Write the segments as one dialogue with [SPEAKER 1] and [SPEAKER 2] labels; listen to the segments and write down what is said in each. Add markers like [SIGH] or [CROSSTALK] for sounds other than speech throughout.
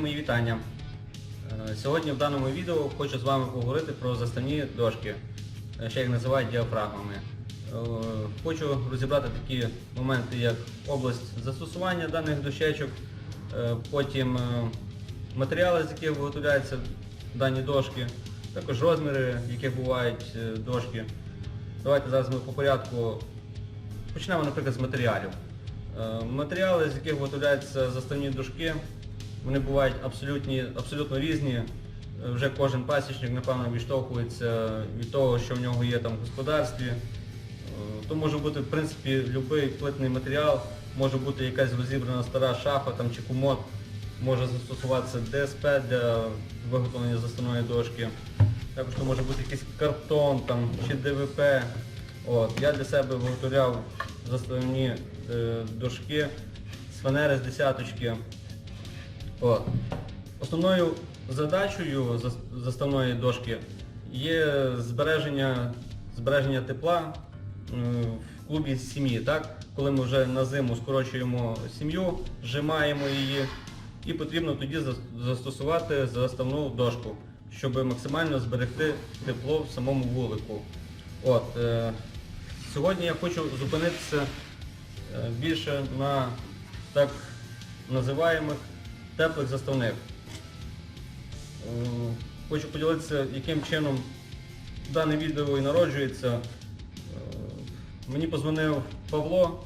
[SPEAKER 1] мої вітання. Е, Сьогодні в даному відео хочу з вами поговорити про заставні дошки, е, ще їх називають діафрагмами. Е, Хочу розібрати такі моменти, як область застосування даних дощечок, потім матеріали, з яких виготовляються дані дошки, також розміри, яких бувають дошки. Давайте зараз ми по порядку почнемо, наприклад, з матеріалів. Матеріали, з яких виготовляються заставні дошки, вони бувають абсолютні, абсолютно різні. Е, Вже кожен пасічник, напевно, відштовхується від того, що в нього є там в господарстві. Е, То може бути, в принципі, будь-який плитний матеріал, може бути якась розібрана стара шафа там, чи комод, може застосуватися ДСП для виготовлення заставної дошки. Також то може бути якийсь картон там, чи ДВП. От, я для себе виготовляв заставні е, дошки з фанери з десяточки. От. Основною задачею заставної дошки є збереження, збереження тепла в клубі сім'ї. Так? Коли ми вже на зиму скорочуємо сім'ю, зжимаємо її, і потрібно тоді застосувати заставну дошку, щоб максимально зберегти тепло в самому вулику. От, е, сьогодні я хочу зупинитися е, більше на так називаємих теплих заставних. Е, Хочу поділитися, яким чином дане відео і народжується. Е, Мені позвонив Павло.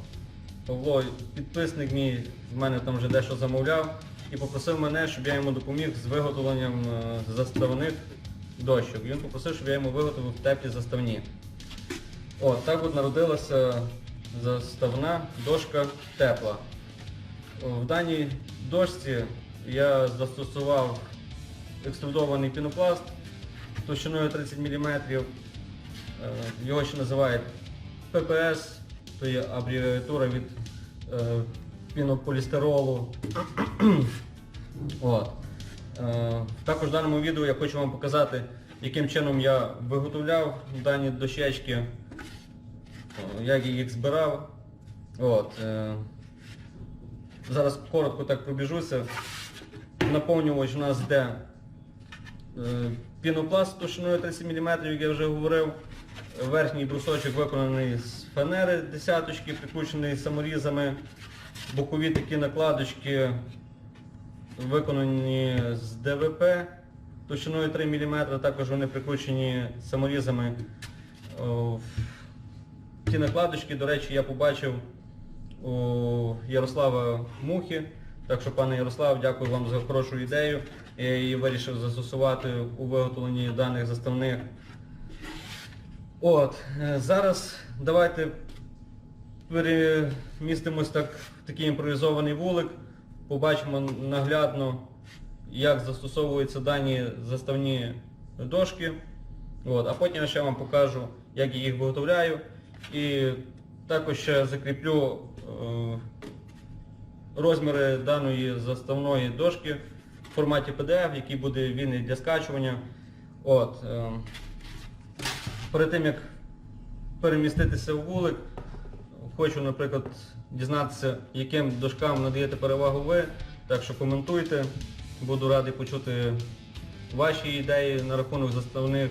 [SPEAKER 1] Павло, підписник мій, в мене там вже дещо замовляв, і попросив мене, щоб я йому допоміг з виготовленням е, заставних дощок. Він попросив, щоб я йому виготовив теплі заставні. О, так от народилася заставна дошка тепла. В даній дошці я застосував екструдований пінопласт товщиною 30 мм. Е, Його ще називають ППС, то є абревіатура від е, пінополістиролу. [CLEARS THROAT] От. Е, Також в даному відео я хочу вам показати, яким чином я виготовляв дані дощечки, як я їх збирав. От. Зараз коротко так пробіжуся. Наповнювач у нас йде е, пінопласт товщиною 30 мм, як я вже говорив. Верхній брусочок виконаний з фанери десяточки, прикручений саморізами. Бокові такі накладочки виконані з ДВП товщиною 3 мм, також вони прикручені саморізами. Ці накладочки, до речі, я побачив у Ярослава Мухи. Так що, пане Ярослав, дякую вам за хорошу ідею. Я її вирішив застосувати у виготовленні даних заставних. От, е, зараз давайте перемістимось так в такий імпровізований вулик, побачимо наглядно, як застосовуються дані заставні дошки. От, а потім я ще вам покажу, як я їх виготовляю. І також ще закріплю е, розміри даної заставної дошки в форматі PDF, який буде вільний для скачування. От, е, перед тим як переміститися в вулик, хочу, наприклад, дізнатися, яким дошкам надаєте перевагу ви. Так що коментуйте. Буду радий почути ваші ідеї на рахунок заставних.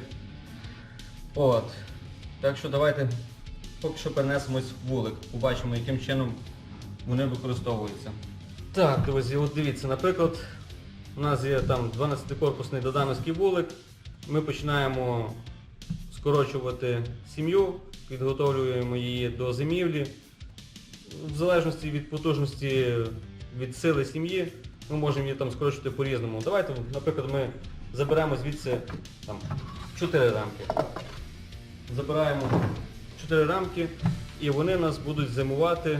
[SPEAKER 1] От. Так що давайте поки що перенесемось в вулик. Побачимо, яким чином вони використовуються. Так, друзі, от дивіться, наприклад, у нас є там 12-корпусний додановський вулик. Ми починаємо скорочувати сім'ю, підготовлюємо її до зимівлі. В залежності від потужності, від сили сім'ї, ми можемо її там скорочувати по-різному. Давайте, наприклад, ми заберемо звідси там, 4 рамки. Забираємо 4 рамки і вони нас будуть зимувати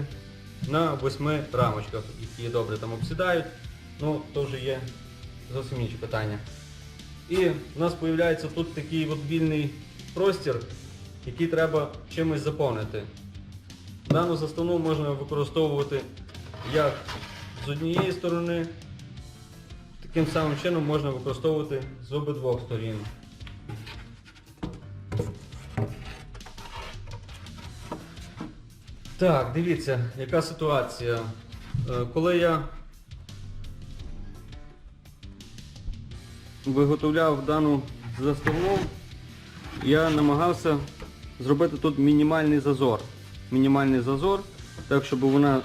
[SPEAKER 1] на 8 рамочках, які добре там обсідають. Ну, то вже є зовсім інші питання. І в нас з'являється тут такий от вільний простір, який треба чимось заповнити. Дану заставну можна використовувати як з однієї сторони, таким самим чином можна використовувати з обидвох сторін. Так, дивіться, яка ситуація. Е, Коли я виготовляв дану заставну, я намагався зробити тут мінімальний зазор. Мінімальний зазор, так щоб вона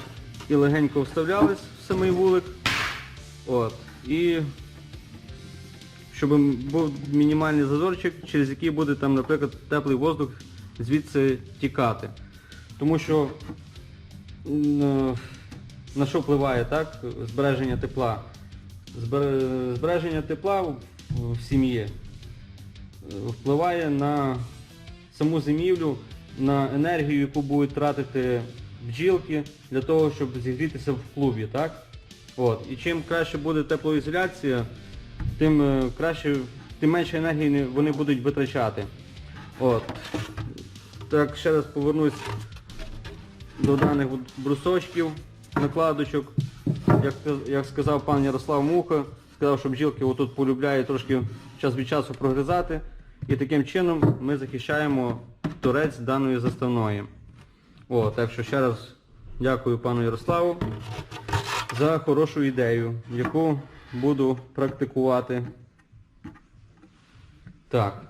[SPEAKER 1] і легенько вставлялась в самий вулик. От, і щоб був мінімальний зазорчик, через який буде там, наприклад, теплий воздух звідси тікати. Тому що е, на що впливає так, збереження тепла? Збереження тепла в, сім'ї е, впливає на саму зимівлю, на енергію, яку будуть тратити бджілки для того, щоб зігрітися в клубі. Так? От. І чим краще буде теплоізоляція, тим е, краще, тим менше енергії вони будуть витрачати. От. Так, ще раз повернусь до даних брусочків, накладочок. Як, як сказав пан Ярослав Муха, сказав, що бджілки отут полюбляють трошки час від часу прогризати. І таким чином ми захищаємо торець даної заставної. О, так що ще раз дякую пану Ярославу за хорошу ідею, яку буду практикувати. Так.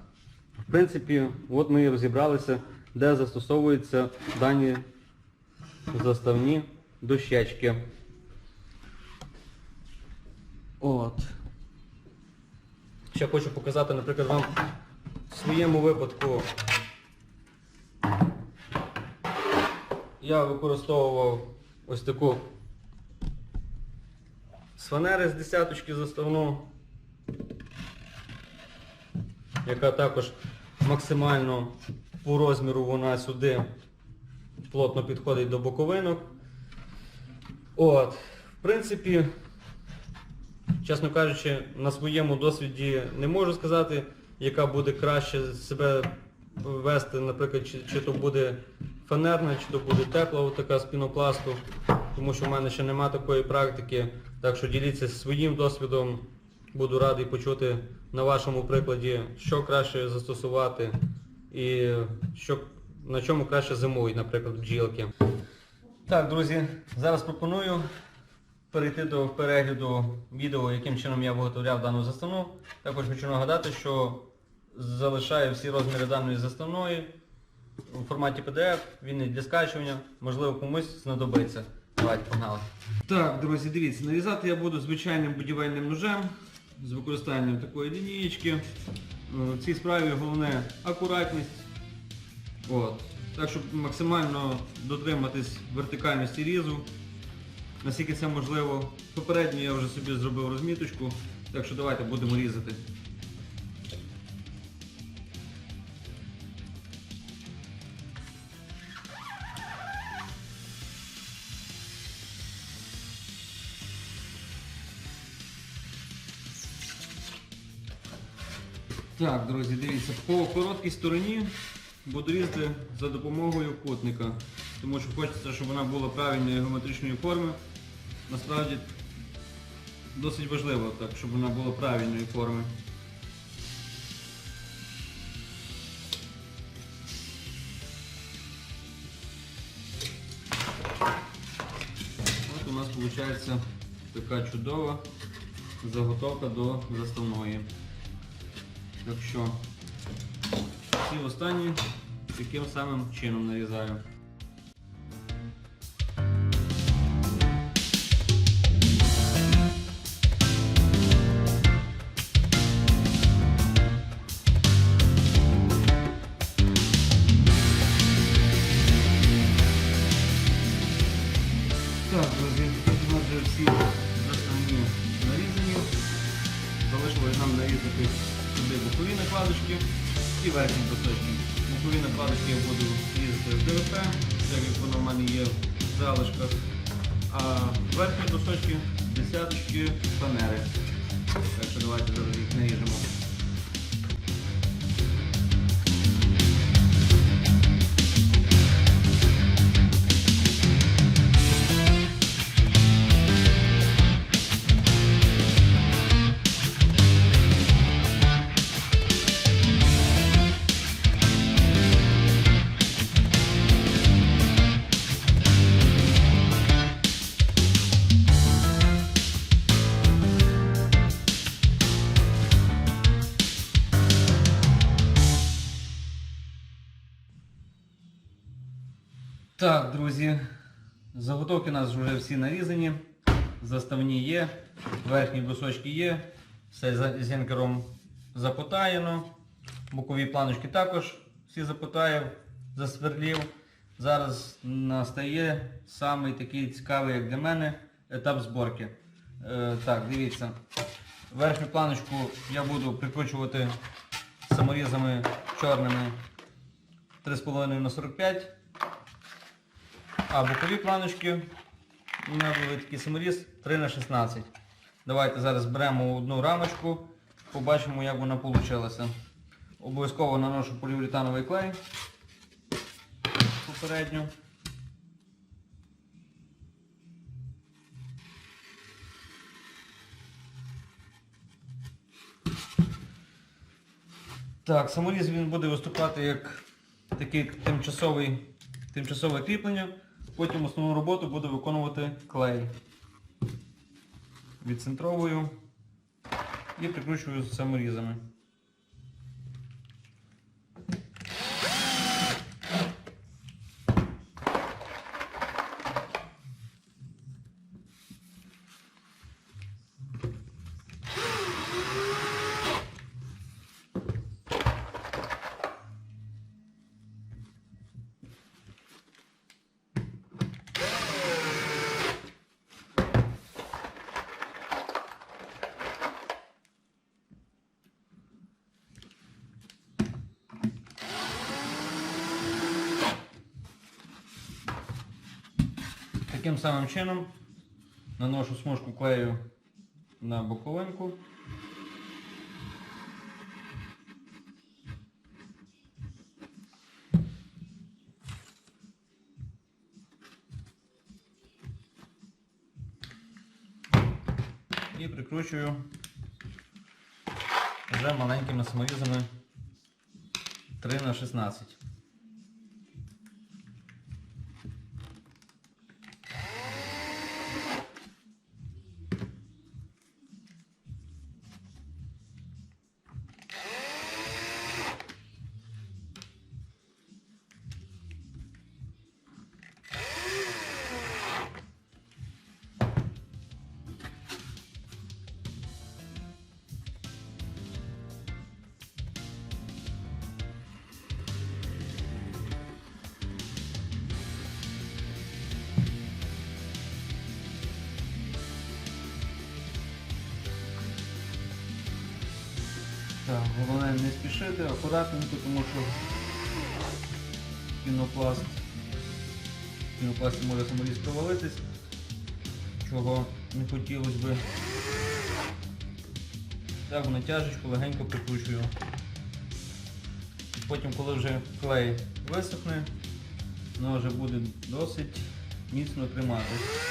[SPEAKER 1] В принципі, от ми і розібралися, де застосовуються дані заставні дощечки. От. Ще хочу показати, наприклад, вам в своєму випадку я використовував ось таку з фанери з десяточки заставну, яка також максимально по розміру вона сюди плотно підходить до боковинок. От, в принципі, чесно кажучи, на своєму досвіді не можу сказати, яка буде краще себе вести, наприклад, чи, чи то буде фанерна, чи то буде тепла така з пінопласту, тому що в мене ще нема такої практики. Так що діліться своїм досвідом. Буду радий почути на вашому прикладі, що краще застосувати і що, на чому краще зимують, наприклад, бджілки. Так, друзі, зараз пропоную перейти до перегляду відео, яким чином я виготовляв дану заставну. Також хочу нагадати, що залишаю всі розміри даної заставної у форматі PDF, він для скачування, можливо комусь знадобиться. Давайте, погнали. Так, друзі, дивіться, нарізати я буду звичайним будівельним ножем з використанням такої лінієчки. Е, В цій справі головне акуратність. От. Так, щоб максимально дотриматись вертикальності різу, наскільки це можливо. Попередньо я вже собі зробив розміточку, так що давайте будемо різати. Так, друзі, дивіться, по короткій стороні буду різати за допомогою кутника, тому що хочеться, щоб вона була правильної геометричної форми. Насправді досить важливо, так, щоб вона була правильної форми. От у нас виходить така чудова заготовка до заставної. Так що ці останні таким самим чином нарізаю. Так, друзі, у всі заставні нарізані. Залишилось нам нарізати сюди бокові накладочки і верхні брусочки. Бокові накладочки я буду із ДВП, так як воно в мене є в залишках. А верхні брусочки десяточки фанери. Так що давайте зараз їх наріжемо. Так, друзі, заготовки у нас вже всі нарізані. Заставні є, верхні брусочки є, все за- з запотаєно. Бокові планочки також всі запотаїв, засверлів. Зараз настає самий такий цікавий, як для мене, етап зборки. Е, так, дивіться. Верхню планочку я буду прикручувати саморізами чорними 3,5 на 45. А бокові планочки у мене були такий саморіз 3 на 16. Давайте зараз беремо одну рамочку, побачимо, як вона вийшла. Обов'язково наношу поліуретановий клей попередньо. Так, саморіз він буде виступати як тимчасовий, тимчасове кріплення. Потім основну роботу буде виконувати клей. Відцентровую і прикручую саморізами. Таким самим чином наношу смужку клею на боковинку. І прикручую вже маленькими саморізами 3 на 16. Головне не спішити, акуратненько, тому що пінопласт, в пінопласті може саморіз провалитись, чого не хотілося би. Так, в натяжечку легенько прикручую. Потім, коли вже клей висохне, воно вже буде досить міцно триматись.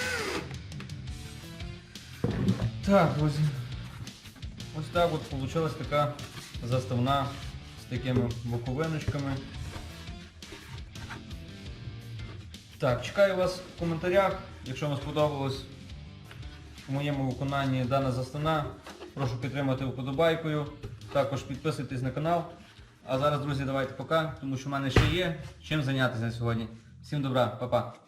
[SPEAKER 1] Так, друзі. Ось так от вийшла така заставна з такими боковиночками. Так, чекаю вас в коментарях. Якщо вам сподобалось в моєму виконанні дана заставна, прошу підтримати вподобайкою. Також підписуйтесь на канал. А зараз, друзі, давайте пока, тому що в мене ще є чим зайнятися сьогодні. Всім добра, па-па.